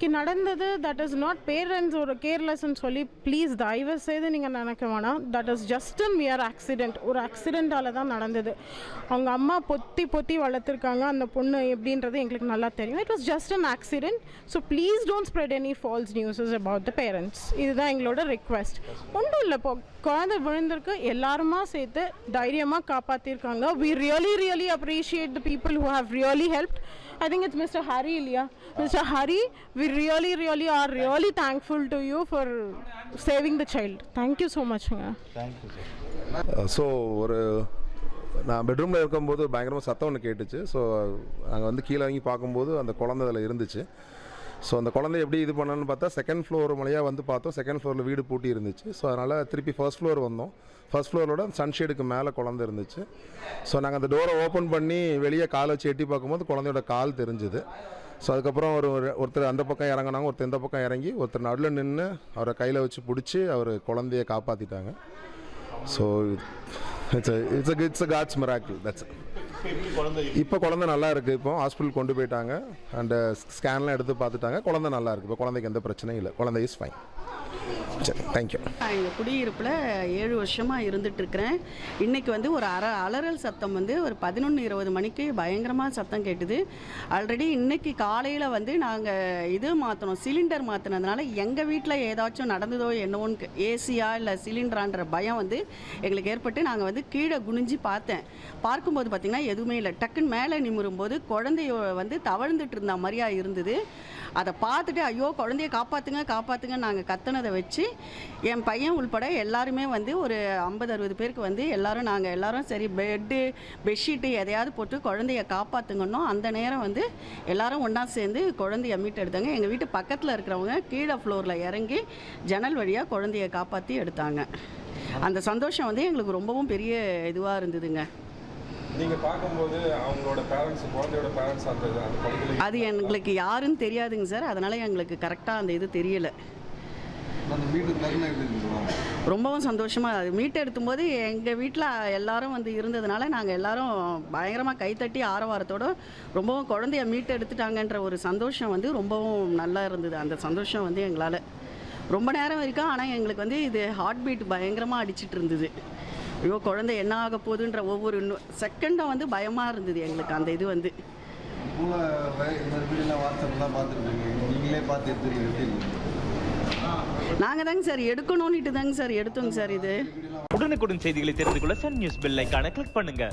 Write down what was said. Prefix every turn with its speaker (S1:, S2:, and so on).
S1: இன்றைக்கி நடந்தது that is not parents ஒரு கேர்லெஸ்ன்னு சொல்லி ப்ளீஸ் தயவு செய்து நீங்கள் நினைக்க வேணாம். That is just an mere accident ஒரு ஆக்சிடெண்ட்டால் தான் நடந்தது. அவங்க அம்மா பொத்தி பொத்தி வளர்த்துருக்காங்க. அந்த பொண்ணு எப்படின்றது எங்களுக்கு நல்லா தெரியும். It was just an accident so please don't spread any false newses about the parents இதுதான் எங்களோட ரிக்வெஸ்ட் ஒன்றும் இல்லை இப்போ குழந்தை விழுந்திருக்கு. எல்லாருமா சேர்த்து தைரியமாக காப்பாற்றிருக்காங்க we really really appreciate the people who have really helped I think it's Mr. Hari Ilya. Mr. Hari, we really, really are really thankful to you for saving the child. Thank you so much. ங்க.
S2: So ஒரு நான் பெட்ரூமில் இருக்கும்போது பயங்கரமாக சத்தம் ஒன்று கேட்டுச்சு so நாங்கள் வந்து கீழே வாங்கி பார்க்கும்போது அந்த குழந்தை அதில் இருந்துச்சு ஸோ அந்த குழந்தை எப்படி இது பண்ணணும்னு பார்த்தா செகண்ட் ஃப்ளோர் மலையாக வந்து பார்த்தோம். செகண்ட் ஃப்ளோரில் வீடு பூட்டி இருந்துச்சு. ஸோ அதனால் திருப்பி ஃபர்ஸ்ட் ஃப்ளோர் வந்தோம். ஃபர்ஸ்ட் ஃப்ளோரோட சன்ஷேடுக்கு மேலே குழந்தை இருந்துச்சு. ஸோ நாங்கள் அந்த டோரை ஓப்பன் பண்ணி வெளியே காலை வச்சு எட்டி பார்க்கும்போது குழந்தையோட கால் தெரிஞ்சுது. ஸோ அதுக்கப்புறம் ஒரு ஒரு- ஒருத்தர் அந்த பக்கம் இறங்குனாங்க ஒருத்தர் இந்த பக்கம் இறங்கி ஒருத்தர் நடுவில் நின்று அவரை கையில் வச்சு பிடிச்சி அவர் குழந்தைய காப்பாற்றிட்டாங்க so it's it's it's a God's miracle that's இப்போ குழந்தை நல்லா இருக்குது இப்போ ஹாஸ்பிட்டல் கொண்டு போயிட்டாங்க. அண்ட் ஸ்கேன்லாம் எடுத்து பார்த்துட்டாங்க. குழந்தை நல்லா இருக்குது இப்போ குழந்தைக்கு எந்த பிரச்சனையும் இல்லை. குழந்தை இஸ் ஃபைன் சரி தேங்க்யூ
S3: நான் எங்கள் குடியிருப்பில் ஏழு வருஷமாக இருந்துட்டு இருக்கிறேன் இன்னைக்கு வந்து ஒரு அற அலறல் சத்தம் வந்து ஒரு பதினொன்று இருபது மணிக்கு பயங்கரமாக சத்தம் கேட்டுது. ஆல்ரெடி இன்னைக்கு காலையில் வந்து நாங்கள் இது மாற்றினோம் சிலிண்டர் மாற்றினதுனால எங்கள் வீட்டில் ஏதாச்சும் நடந்ததோ என்னவோன்னு ஏசியா இல்லை சிலிண்டரான்ற பயம் வந்து எங்களுக்கு ஏற்பட்டு நாங்கள் வந்து கீழே குனிஞ்சு பார்த்தேன். பார்க்கும்போது பார்த்திங்கன்னா எதுவுமே இல்லை. டக்குன்னு மேலே நிமிரும்போது குழந்தைய வந்து தவழ்ந்துட்டு இருந்த மாதிரியா இருந்தது. அதை பார்த்துட்டு ஐயோ குழந்தைய காப்பாற்றுங்க காப்பாற்றுங்க நாங்கள் கத்துனதை வச்சு என் பையன் உள்பட எல்லாருமே வந்து ஒரு ஐம்பது அறுபது பேருக்கு வந்து எல்லாரும் நாங்கள் எல்லாரும் சரி பெட்டு பெட்ஷீட்டு எதையாவது போட்டு குழந்தைய காப்பாற்றுங்கன்னோ அந்த நேரம் வந்து எல்லாரும் ஒன்றா சேர்ந்து குழந்தைய மீட்டு எடுத்தாங்க. எங்கள் வீட்டு பக்கத்தில் இருக்கிறவங்க கீழே ஃப்ளோரில் இறங்கி ஜன்னல் வழியாக குழந்தைய காப்பாற்றி எடுத்தாங்க. அந்த சந்தோஷம் வந்து எங்களுக்கு ரொம்பவும் பெரிய இதுவாக இருந்ததுங்க.
S2: நீங்கள் பார்க்கும்போது அவங்களோட பேரண்ட்ஸ் குழந்தையோட பேரண்ட்ஸ் அந்த அந்த பகுதியில்
S3: அது எங்களுக்கு யாருன்னு தெரியாதுங்க சார். அதனால் எங்களுக்கு கரெக்டாக அந்த இது தெரியலை.
S4: அந்த வீட்டு தருணம் எப்படி இருந்துச்சு
S3: ரொம்பவும் சந்தோஷமாக அது மீட் எடுக்கும்போது எங்கள் வீட்டில் எல்லாரும் வந்து இருந்ததுனால நாங்கள் எல்லாரும் பயங்கரமாக கைத்தட்டி ஆரவாரத்தோட ரொம்பவும் குழந்தைய மீட் எடுத்துட்டாங்கன்ற ஒரு சந்தோஷம் வந்து ரொம்பவும் நல்லா இருந்தது. அந்த சந்தோஷம் வந்து எங்களால். ரொம்ப நேரம் வரைக்கும் ஆனால் எங்களுக்கு வந்து இது ஹார்ட் பீட் பயங்கரமாக அடிச்சிட்டு இருந்தது. ஐயோ குழந்தை என்ன ஆக போகுதுன்ற ஒவ்வொரு செகண்டும் வந்து பயமாக இருந்தது எங்களுக்கு அந்த இது வந்து. நீங்களே தாங்க சார் எடுக்கணும்னுட்டு தாங்க சார் எடுத்தோங்க சார் இது.
S5: உடனுக்குடன் செய்திகளை தெரிந்து கொள்ள சன் நியூஸ் பெல் ஐகானை கிளிக் பண்ணுங்க.